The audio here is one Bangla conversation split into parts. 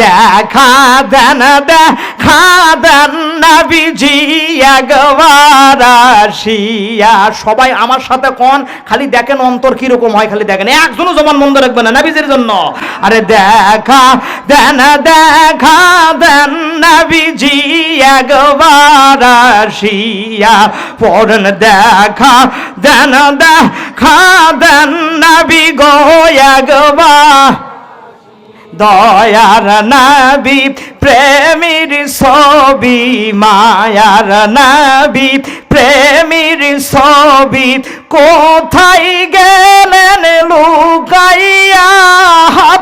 দেখা দেন দেখা দেন নবীজি একবার আসিয়া। সবাই আমার সাথে কোন? খালি দেখেন অন্তর কীরকম হয়, খালি দেখেন। একজনও জমান মন্দ রাখবে না নবীজির জন্য। আরে দেখা দেন দেখা দেন নবীজি একবার আসিয়া। পড়ন দেখা দেন দেখা দেন নবী গো একবার। দয়ার নবী, প্রেমীর ছবি, মায়ার নবী, প্রেমীর ছবি। কোথায় গেলেন লুকাইয়া?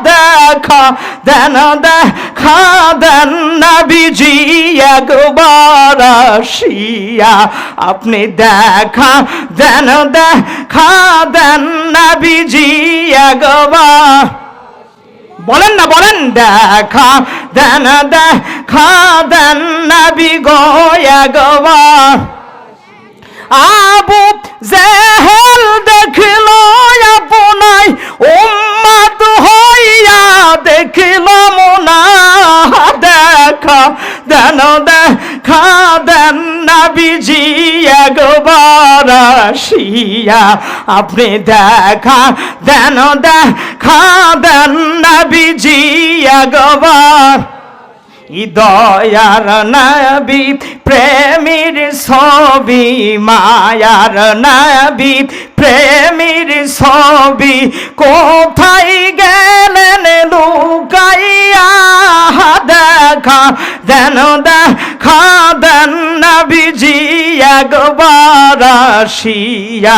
দেখা, দেন দেখা, দেন নবীজি, একবার আসিয়া। আপনি দেখা, দেন দেখা, দেন নবীজি, একবার বলেন না, বলেন। দেখা, দেন দেখা, দেন, নবী গো, একবার। আবু জেহেল দেখল, আপনাই উম্মত হইয়া দেখল, মোনা দেখা, দেন দেখা, দেন, নবীজি একবার। আসিয়া আপনি দেখা দেন দেখা দেন নবীজি একবার দয়ার নবী, প্রেমীর ছবি, মায়ার নবী, প্রেমীর ছবি। কোথায় গেলেন লুকাইয়া? দেখা দেন দেখা দেন নবীজি একবার আসিয়া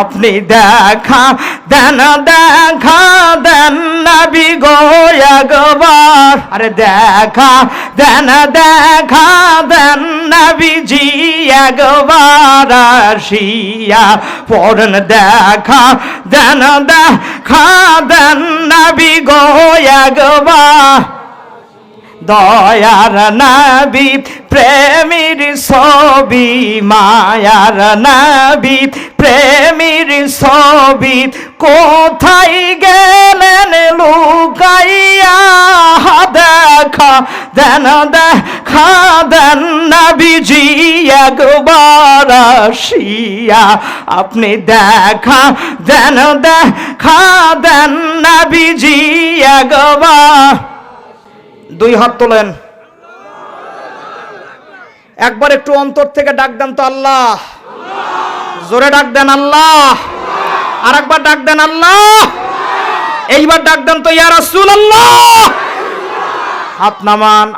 আপনি দেখা, দেন দেখা, দেন নবী গো একবার। আরে দেখা, দেন দেখা, দেন নবীজি একবার আসিয়া। পড়ন দেখা, দেন দেখা, দেন নবী গো একবার। দয়ার নবী, প্রেমীর ছবি, মায়ার নবী, প্রেমীর ছবি। কোথায় গেলেন লুকাইয়া? দেখা, দেন দেখা, দেন নবীজি, একবার আসিয়া আপনি দেখা, দেন দেখা, দেন নবীজি, একবার দুই হাত তোলেন। একবার একটু অন্তর থেকে ডাক দেন তো আল্লাহ। জোরে ডাক দেন আল্লাহ। আর একবার ডাক দেন আল্লাহ। এইবার ডাক দেন তো ইয়া আল্লাহ হাত নামান।